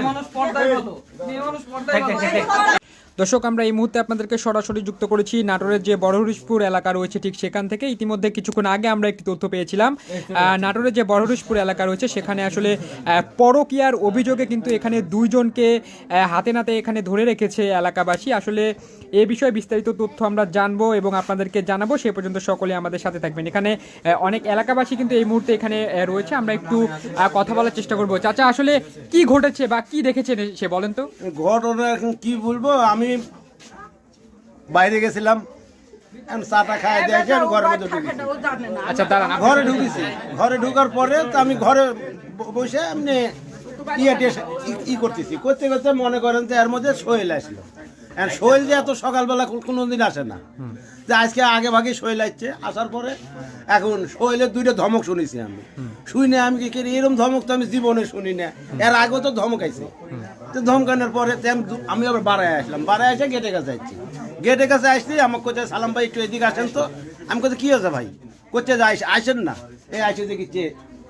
মানুষ পর্দায় ভালো মেয়ে মানুষ পর্দায় ভালো দর্শক আমরা এই মুহূর্তে আপনাদেরকে সরাসরি যুক্ত করেছি নাটোরের যে বড়হরিশপুর এলাকা রয়েছে ঠিক সেখান থেকে। ইতিমধ্যে কিছুক্ষণ আগে আমরা একটি তথ্য পেয়েছিলাম। নাটোরের যে বড়হরিশপুর এলাকা রয়েছে সেখানে আসলে পরকীয়ার অভিযোগে কিন্তু এখানে দুইজনকে হাতে নাতে এখানে ধরে রেখেছে এলাকাবাসী। আসলে এ বিষয়ে বিস্তারিত তথ্য আমরা জানব এবং আপনাদেরকে জানাব সে পর্যন্ত সকলে আমাদের সাথে থাকবেন। এখানে অনেক এলাকাবাসী কিন্তু এই মুহূর্তে এখানে রয়েছে। আমরা একটু কথা বলার চেষ্টা করব। চাচা আসলে কি ঘটেছে বা কি দেখেছেন সে বলেন তো? ঘটনা এখন কি বলব? আমি বাইরে গেছিলাম চাটা খাই দিয়েছি আমি ঘরের মধ্যে ঢুকেছি। আচ্ছা দাঁড়ান ঘরে ঢুকেছি। ঘরে ঢুকার পরে তো আমি ঘরে বসে এমনি ইয়ে ই- ই করতেছি। করতে করতে মনে করেন তো এর মধ্যে সোহেল আসলো। আর সোহেল যে এত সকালবেলা কো- কোনোদিন আসে না। যে আজকে আগে ভাগে সোহেল আসছে। আসার পরে এখন সোহেলের দুইটা ধমক শুনেছি আমি। শুনে আমি কি করি, এরকম ধমক তো আমি জীবনে শুনি না। এর আগেও তো ধমক আইছে। তো ধমকানোর পরে আমি আবার বাড়ায় আসলাম। বাড়ায় এসে গেটের কাছে আসছি। গেটের কাছে আসছি আমাকে কোথায় সালাম ভাই একটু এদিকে আসেন তো। আমি কোথায় কি হয়েছে ভাই? কোথায় যে আইস- আসেন না। এই আসে দেখি যে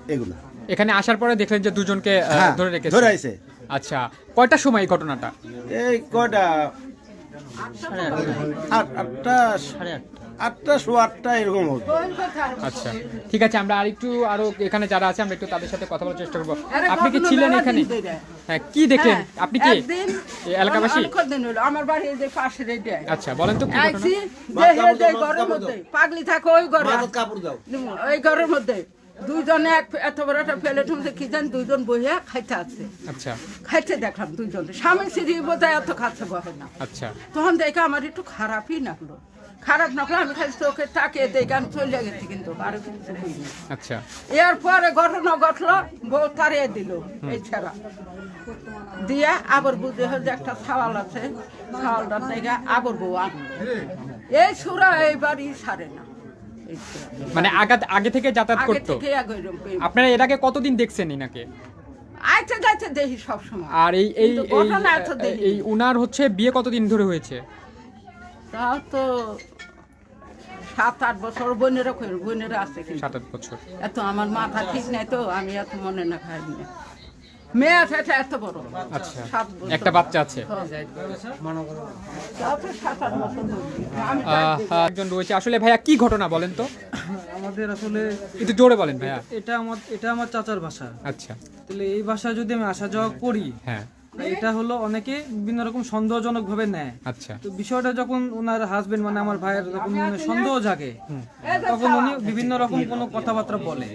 এগুলো। এখানে আসার পরে দেখলেন যে দুজনকে হ্যাঁ, ধরে রেখেছে। ধরে আইছে। আচ্ছা কয়টার সময় এই ঘটনাটা? এই কয়টা? আট- আটটা। আটটা শো আটটা এরকম হবে। আচ্ছা ঠিক আছে আমরা আরেকটু আরও এখানে যারা আছে আমরা একটু তাদের সাথে কথা বলার চেষ্টা করব। আপনি কি ছিলেন এখানে? হ্যাঁ কি দেখলেন? আপনি কি? এলাকাবাসী? আমার বাড়ি এই যে এইটা আচ্ছা বলেন তো কি ঘটনা? পাগলি থাকো ওই ঘরে। কাপড় দাও। ওই ঘরের মধ্যে। দুইজনে এক এত বড় একটা প্লেট মধ্যে কি জান দুইজন বইয়া খাইতে আছে। আচ্ছা। খাইতে দেখলাম দুইজন। স্বামী স্ত্রী বোধহয় এত খাচ্ছে বহে না। আচ্ছা। তখন দেখে আমার একটু খারাপই লাগল। খারাপ লাগল আমি খালি চোখে তাকিয়ে দেখে আমি চলে গেছি কিন্তু আর কিছু আচ্ছা। এরপরে ঘটনা ঘটলো বউ তাড়িয়ে দিল এই ছাড়া। দিয়ে আবার বুঝে হল যে একটা ছাওয়াল আছে। ছাওয়ালটা থেকে আবার বউ আনলো। এই সুরা এই বাড়ি সারে না। মানে আগা আগে থেকে যাতায়াত করতো? আপনারা এর আগে কতদিন দেখছেন ইনাকে আইতে যাইতে দেখি সবসময়। আর এই এই এই উনার হচ্ছে বিয়ে কতদিন ধরে হয়েছে? তা তো সাত আট বছর বোনেরা বোনেরা আছে। সাত আট বছর। এত আমার মাথা ঠিক নাই তো আমি এত মনে না খাই না। মেয়ে আছে এটা এত বড়। আচ্ছা। একটা বাচ্চা আছে। একজন রয়েছে। আসলে ভাইয়া কি ঘটনা বলেন তো? আমাদের আসলে একটু জোরে বলেন ভাইয়া। এটা আমার এটা আমার চাচার ভাষা। আচ্ছা। তাহলে এই ভাষায় যদি আমি আসা যাওয়া করি হ্যাঁ। এটা হলো অনেকে বিভিন্ন রকম সন্দেহজনক ভাবে নেয়। আচ্ছা। তো বিষয়টা যখন ওনার হাজবেন্ড মানে আমার ভাইয়ের যখন মনে সন্দেহ জাগে তখন উনি বিভিন্ন রকম কোনো কথাবার্তা বলে।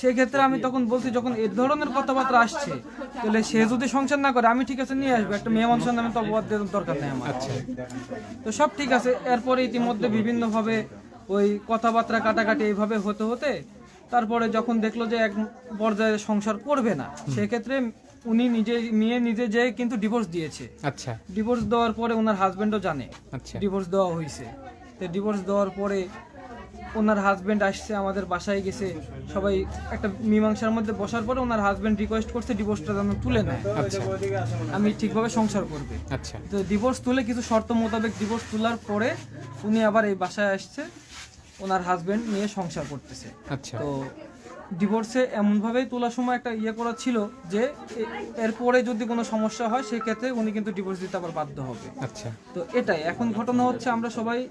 সেক্ষেত্রে আমি তখন বলছি যখন এই ধরনের কথাবার্তা আসছে তাহলে সে যদি সংসার না করে আমি ঠিক আছে নিয়ে আসব একটা মেয়ে মানুষের নামে তো দেওয়ার দরকার নেই আমার। আচ্ছা। তো সব ঠিক আছে এরপরে ইতিমধ্যে বিভিন্নভাবে ওই কথাবার্তা কাটাকাটি এইভাবে হতে হতে তারপরে যখন দেখল যে এক পর্যায়ে সংসার করবে না সেক্ষেত্রে উনি নিজে মেয়ে নিজে যে কিন্তু ডিভোর্স দিয়েছে। আচ্ছা। ডিভোর্স দেওয়ার পরে ওনার হাজবেন্ডও জানে। আচ্ছা। ডিভোর্স দেওয়া হয়েছে তো ডিভোর্স দেওয়ার পরে ওনার হাজবেন্ড আসছে আমাদের বাসায় গেছে। সবাই একটা মীমাংসার মধ্যে বসার পরে ওনার হাজবেন্ড রিকোয়েস্ট করছে ডিভোর্সটা যেন তুলে নেয়। আচ্ছা। আমি ঠিকভাবে সংসার করবে। আচ্ছা। তো ডিভোর্স তুলে কিছু শর্ত মোতাবেক ডিভোর্স তোলার পরে উনি আবার এই বাসায় আসছে ওনার হাজবেন্ড নিয়ে সংসার করতেছে। আচ্ছা। তো ডিভোর্সে এমনভাবেই তোলার সময় একটা ইয়ে করা ছিল যে এরপরে যদি কোনো সমস্যা হয় সেক্ষেত্রে উনি কিন্তু ডিভোর্স দিতে আবার বাধ্য হবে। আচ্ছা। তো এটাই। এখন ঘটনা হচ্ছে আমরা সবাই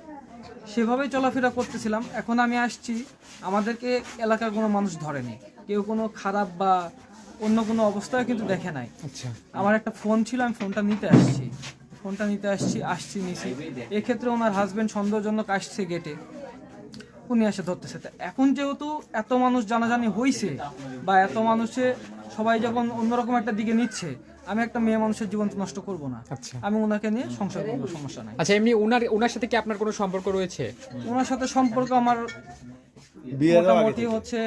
সেভাবেই চলাফেরা করতেছিলাম। এখন আমি আসছি আমাদেরকে এলাকার কোনো মানুষ ধরেনি। কেউ কোনো খারাপ বা অন্য কোনো অবস্থায় কিন্তু দেখে নাই। আচ্ছা। আমার একটা ফোন ছিল আমি ফোনটা নিতে আসছি। ফোনটা নিতে আসছি আসছি নিছি। এক্ষেত্রে ওনার হাজবেন্ড সন্দেহজনক আসছে গেটে উনি এসে ধরতেছে। তা এখন যেহেতু এত মানুষ জানাজানি হইছে বা এত মানুষে সবাই যখন অন্যরকম একটা দিকে নিচ্ছে আমি একটা মেয়ে মানুষের জীবন নষ্ট করব না। আচ্ছা। আমি ওনাকে নিয়ে সংসার করব সমস্যা নাই। আচ্ছা এমনি ওনার ওনার সাথে কি আপনার কোনো সম্পর্ক রয়েছে? ওনার সাথে সম্পর্ক আমার মোটামুটি হচ্ছে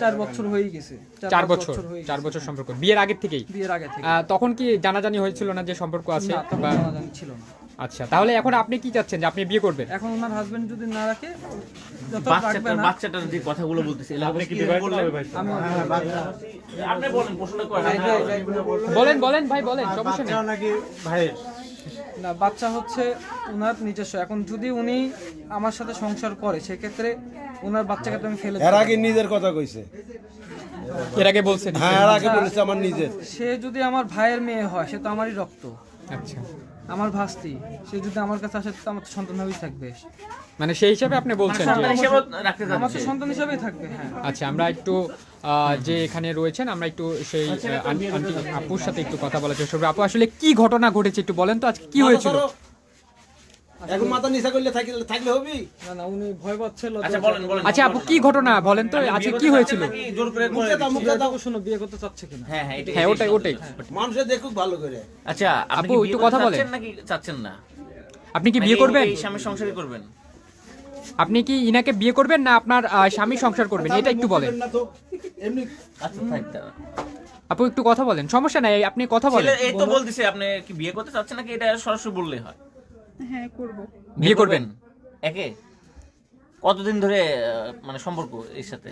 চার বছর হয়ে গেছে। চার বছর চার বছর সম্পর্ক। বিয়ের আগের থেকেই? বিয়ের আগে থেকে। তখন কি জানাজানি হয়েছিল না যে সম্পর্ক আছে বা ছিল না। আচ্ছা তাহলে এখন আপনি কি চাচ্ছেন যে আপনি বিয়ে করবেন? এখন ওনার হাজবেন্ড যদি না রাখে যত রাখবে বাচ্চাটার না বাচ্চাটার যে কথাগুলো বলতেছে আপনি কি বললেন? আমি আপনি বলেন প্রশ্নটা করেন বলেন বলেন। ভাই বলেন সমস্যা নেই। নাকি ভাইয়ের? না বাচ্চা হচ্ছে ওনার নিজস্ব। এখন যদি উনি আমার সাথে সংসার করে সেক্ষেত্রে ওনার বাচ্চাকে তো আমি ফেলে এর আগে নিজের কথা কইছে। এর আগে বলছেন। হ্যাঁ আর আগে বলেছে আমার নিজের। সে যদি আমার ভাইয়ের মেয়ে হয় সে তো আমারই রক্ত। আচ্ছা। আমার ভাস্তি সে যদি আমার কাছে আসে তো আমার তো সন্তান হবেই থাকবে। মানে সেই হিসাবে আপনি বলছেন সন্তান আমার তো সন্তান হিসাবেই থাকবে হ্যাঁ। আচ্ছা আমরা একটু আহ, যে এখানে রয়েছেন আমরা একটু সেই আন্টি আপুর সাথে একটু কথা বলার চেষ্টা করব। আপু আসলে কি ঘটনা ঘটেছে একটু বলেন তো আজকে কি হয়েছিল? এখন মাথা নিচা করলে থাকলে থাকলে হবি? না না উনি ভয় পাচ্ছিল আচ্ছা বলেন বলেন। আচ্ছা আপু কি ঘটনা? বলেন তো আজকে কি হয়েছিল? জোর করে মুখে দাও মুখে দাও। শোনো বিয়ে করতে চাচ্ছে কিনা? হ্যাঁ হ্যাঁ হ্যাঁ ওটাই ওটাই। মানুষে দেখুক ভালো করে। আচ্ছা আপনি আপু, কি একটু বিয়ে কথা বলেন। নাকি চাচ্ছেন না? আপনি কি মানে বিয়ে করবেন? এই স্বামীর সংসারই করবেন। আপনি কি ইনাকে বিয়ে করবেন না আপনার স্বামী সংসার করবেন? এটা একটু বলেন। এমনি আচ্ছা আপু একটু কথা বলেন। সমস্যা নাই আপনি কথা বলেন। এই তো বলতেছে আপনি কি বিয়ে করতে চাচ্ছেন নাকি? এটা সরাসরি বললেই হয়। হ্যাঁ করব। বিয়ে করবেন? একে? কতদিন ধরে মানে সম্পর্ক এর সাথে?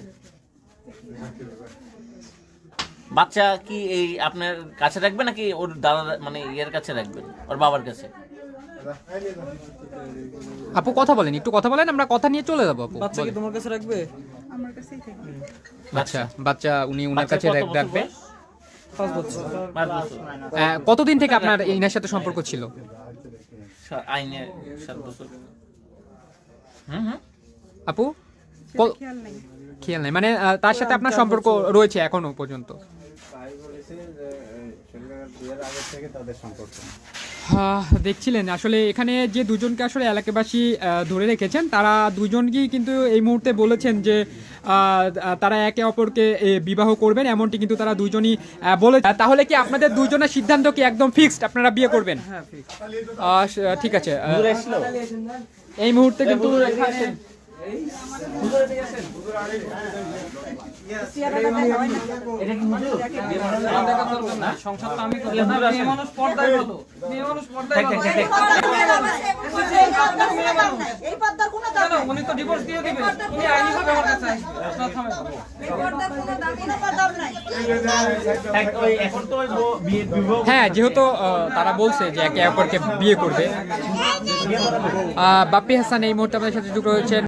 বাচ্চা কি এই আপনার কাছে রাখবে নাকি ওর দাদা মানে ইয়ের কাছে রাখবেন ওর বাবার কাছে? আপু কথা বলেন একটু কথা বলেন আমরা কথা নিয়ে চলে যাব আপু বাচ্চা কি তোমার কাছে রাখবে? আমার কাছেই থাকবে। আচ্ছা বাচ্চা উনি উনার কাছে রাখবে? বয়স? পাঁচ বছর। পাঁচ বছর। কতদিন থেকে আপনার ইনার সাথে সম্পর্ক ছিল? আইনে সাত বছর। হুম হুম। আপু খেয়াল নাই। মানে তার সাথে আপনার সম্পর্ক রয়েছে এখনও পর্যন্ত? দেখছিলেন। আসলে এখানে যে দুজনকে আসলে এলাকাবাসী ধরে রেখেছেন তারা দুজনকেই কিন্তু এই মুহূর্তে বলেছেন যে তারা একে অপরকে বিবাহ করবেন এমনটি কিন্তু তারা দুজনই বলে তাহলে কি আপনাদের দুজনের সিদ্ধান্ত কি একদম ফিক্সড আপনারা বিয়ে করবেন? হ্যাঁ ঠিক আহ, ঠিক আছে এই মুহূর্তে কিন্তু হ্যাঁ যেহেতু তারা বলছে যে একে অপরকে বিয়ে করবে। বাপ্পি হাসান এই মুহূর্তে আমাদের সাথে যুক্ত হয়েছেন।